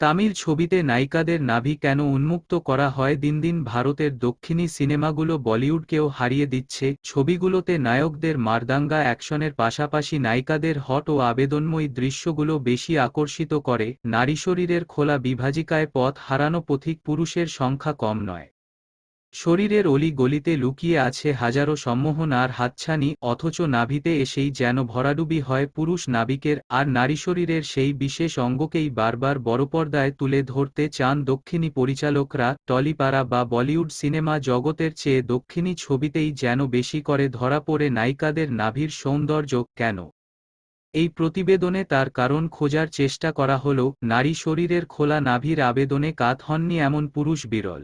তামিল ছবিতে নায়িকাদের নাভি কেন উন্মুক্ত করা হয় দিন দিন ভারতের দক্ষিণী সিনেমাগুলো বলিউডকেও হারিয়ে দিচ্ছে, ছবিগুলোতে নায়কদের মারদাঙ্গা অ্যাকশনের পাশাপাশি নায়িকাদের হট ও আবেদনময়ী দৃশ্যগুলো বেশি আকর্ষিত করে, নারী শরীরের খোলা বিভাজিকায় পথ হারানো পথিক পুরুষের সংখ্যা কম নয়। শরীরের অলি গলিতে লুকিয়ে আছে হাজারো সম্মোহন আর হাতছানি, অথচ নাভিতে এসেই যেন ভরাডুবি হয় পুরুষ নাবিকের, আর নারী শরীরের সেই বিশেষ অঙ্গকেই বারবার বড়পর্দায় তুলে ধরতে চান দক্ষিণী পরিচালকরা, টলিপাড়া বা বলিউড সিনেমা জগতের চেয়ে দক্ষিণী ছবিতেই যেন বেশি করে ধরা পড়ে নায়িকাদের নাভির সৌন্দর্য, কেন? এই প্রতিবেদনে তার কারণ খোঁজার চেষ্টা করা হল, নারী শরীরের খোলা নাভির আবেদনে কাত হননি এমন পুরুষ বিরল।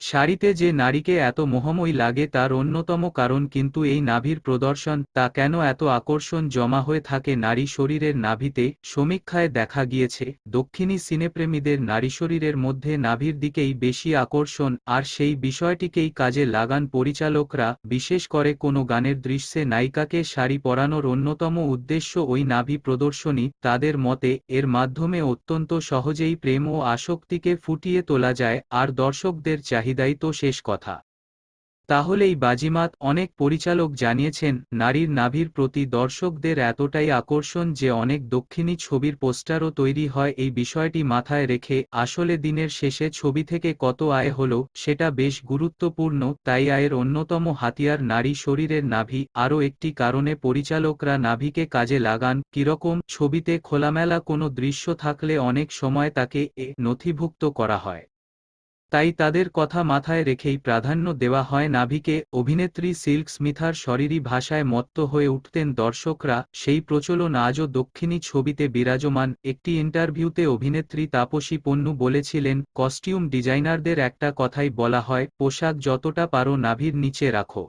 শাড়িতে যে নারীকে এত মোহময়ী লাগে তার অন্যতম কারণ কিন্তু এই নাভির প্রদর্শন, তা কেন এত আকর্ষণ জমা হয়ে থাকে নারী শরীরের নাভিতে, সমীক্ষায় দেখা গিয়েছে, দক্ষিণী সিনেপ্রেমীদের নারী শরীরের মধ্যে নাভির দিকেই বেশি আকর্ষণ, আর সেই বিষয়টিকেই কাজে লাগান পরিচালকরা, বিশেষ করে কোনো গানের দৃশ্যে নায়িকাকে শাড়ি পরানোর অন্যতম উদ্দেশ্য ওই নাভি প্রদর্শনী, তাদের মতে, এর মাধ্যমে অত্যন্ত সহজেই প্রেম ও আসক্তিকে ফুটিয়ে তোলা যায়, আর দর্শকদের চাহিদা চাহিদাই তো শেষ কথা। তাহলেই বাজিমাত অনেক পরিচালক জানিয়েছেন, নারীর নাভির প্রতি দর্শকদের এতটাই আকর্ষণ যে অনেক দক্ষিণী ছবির পোস্টারও তৈরি হয় এই বিষয়টি মাথায় রেখে আসলে দিনের শেষে ছবি থেকে কত আয় হল সেটা বেশ গুরুত্বপূর্ণ, তাই আয়ের অন্যতম হাতিয়ার নারী শরীরের নাভি। আরও একটি কারণে পরিচালকরা নাভিকে কাজে লাগান, কীরকম ছবিতে খোলামেলা কোনো দৃশ্য থাকলে অনেক সময় তাকে এ নথিভুক্ত করা হয়। তাই তাদের কথা মাথায় রেখেই প্রাধান্য দেওয়া হয় নাভিকে। অভিনেত্রী সিল্ক স্মিথার শরীরী ভাষায় মত্ত হয়ে উঠতেন দর্শকরা। সেই প্রচলন আজও দক্ষিণী ছবিতে বিরাজমান। একটি ইন্টারভিউতে অভিনেত্রী তাপসী পন্নু বলেছিলেন, কস্টিউম ডিজাইনারদের একটা কথাই বলা হয়, পোশাক যতটা পারো নাভির নিচে রাখো।